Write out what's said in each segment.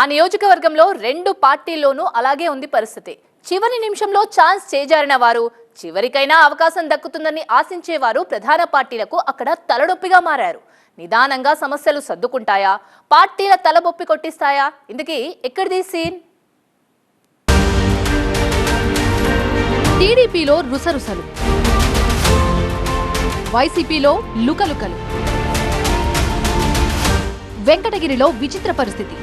ఆ నియోజకవర్గంలో రెండు పార్టీల్లోనూ అలాగే ఉంది పరిస్థితి. చివరి నిమిషంలో ఛాన్స్ చేజారిన వారు చివరికైనా అవకాశం దక్కుతుందని ఆశించేవారు ప్రధాన పార్టీలకు అక్కడ తలనొప్పిగా మారారు. నిదానంగా సమస్యలు సర్దుకుంటాయా? పార్టీల తలబొప్పి కొట్టిస్తాయా? ఇందుకీ ఎక్కడిది సీన్? టీడీపీలో రుసరుసలు. వైసీపీలో లుకలుకలు. వెంకటగిరిలో విచిత్ర పరిస్థితి.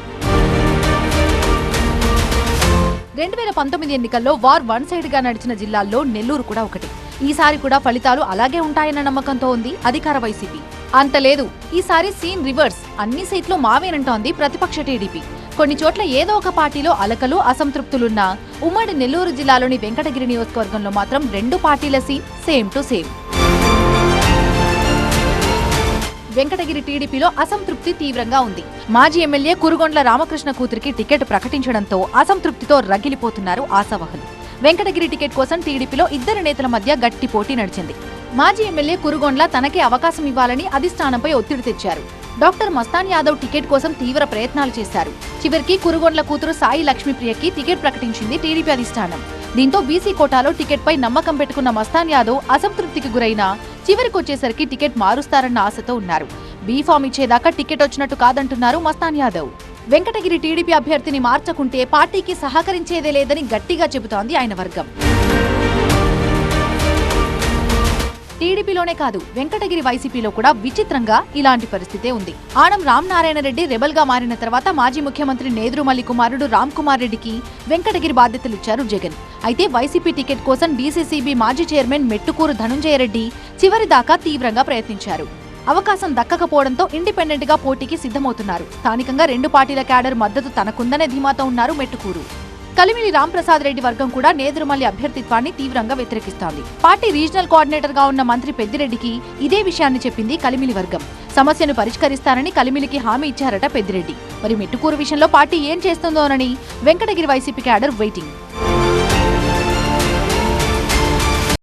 రెండు వేల పంతొమ్మిది ఎన్నికల్లో వార్ వన్ సైడ్గా నడిచిన జిల్లాల్లో నెల్లూరు కూడా ఒకటి. ఈసారి కూడా ఫలితాలు అలాగే ఉంటాయన్న నమ్మకంతో ఉంది అధికార వైసీపీ. అంత లేదు. ఈసారి సీన్ రివర్స్. అన్ని సీట్లు మావేనంటోంది ప్రతిపక్ష టీడీపీ. కొన్ని చోట్ల ఏదో ఒక పార్టీలో అలకలు అసంతృప్తులున్నా ఉమ్మడి నెల్లూరు జిల్లాలోని వెంకటగిరి నియోజకవర్గంలో మాత్రం రెండు పార్టీల scene same to same. Venkatagiri టీడీపీలో అసంతృప్తి తీవ్రంగా ఉంది. మాజీ ఎమ్మెల్యే కురుగొండ్ల రామకృష్ణ కూతురికి టికెట్ ప్రకటించడంతో అసంతృప్తితో రగిలిపోతున్నారు ఆశావహులు. వెంకటగిరి టికెట్ కోసం టీడీపీలో ఇద్దరు నేతల మధ్య గట్టి పోటీ నడిచింది. మాజీ ఎమ్మెల్యే కురుగొండ్ల తనకే అవకాశం ఇవ్వాలని అధిష్టానంపై ఒత్తిడి తెచ్చారు. డాక్టర్ మస్తాన్ యాదవ్ టికెట్ కోసం తీవ్ర ప్రయత్నాలు చేశారు. చివరికి కురుగొండ్ల కూతురు సాయి లక్ష్మీప్రియకి టికెట్ ప్రకటించింది టీడీపీ అధిష్టానం. దీంతో బీసీ కోటాలో టికెట్పై నమ్మకం పెట్టుకున్న మస్తాన్ యాదవ్ అసంతృప్తికి గురైన చివరికొచ్చేసరికి టికెట్ మారుస్తారన్న ఆశతో ఉన్నారు. బీఫామ్ ఇచ్చేదాకా టికెట్ వచ్చినట్టు కాదంటున్నారు మస్తాన్ యాదవ్. వెంకటగిరి టీడీపీ అభ్యర్థిని మార్చకుంటే పార్టీకి సహకరించేదే లేదని గట్టిగా చెబుతోంది ఆయన వర్గం. టీడీపీలోనే కాదు వెంకటగిరి వైసీపీలో కూడా విచిత్రంగా ఇలాంటి పరిస్థితే ఉంది. ఆనం రామ్ నారాయణ రెడ్డి రెబల్గా మారిన తర్వాత మాజీ ముఖ్యమంత్రి నేదురుమల్లి కుమారుడు రామ్ కుమార్ రెడ్డికి వెంకటగిరి బాధ్యతలిచ్చారు జగన్. అయితే వైసీపీ టికెట్ కోసం డీసీసీబీ మాజీ చైర్మన్ మెట్టుకూరు ధనుంజయ రెడ్డి చివరి దాకా తీవ్రంగా ప్రయత్నించారు. అవకాశం దక్కకపోవడంతో ఇండిపెండెంట్గా పోటీకి సిద్ధమవుతున్నారు. స్థానికంగా రెండు పార్టీల క్యాడర్ మద్దతు తనకుందనే ధీమాతో ఉన్నారు మెట్టుకూరు. కలిమిలి రాంప్రసాద్ రెడ్డి వర్గం కూడా నేదురుమల్లి అభ్యర్థిత్వాన్ని తీవ్రంగా వ్యతిరేకిస్తోంది. పార్టీ రీజనల్ కోఆర్డినేటర్గా ఉన్న మంత్రి పెద్దిరెడ్డికి ఇదే విషయాన్ని చెప్పింది కలిమిలి వర్గం. సమస్యను పరిష్కరిస్తారని కలిమిలికి హామీ ఇచ్చారట పెద్దిరెడ్డి. మరి మెట్టుకూరు విషయంలో పార్టీ ఏం చేస్తుందోనని వెంకటగిరి వైసీపీ క్యాడర్ వెయిటింగ్.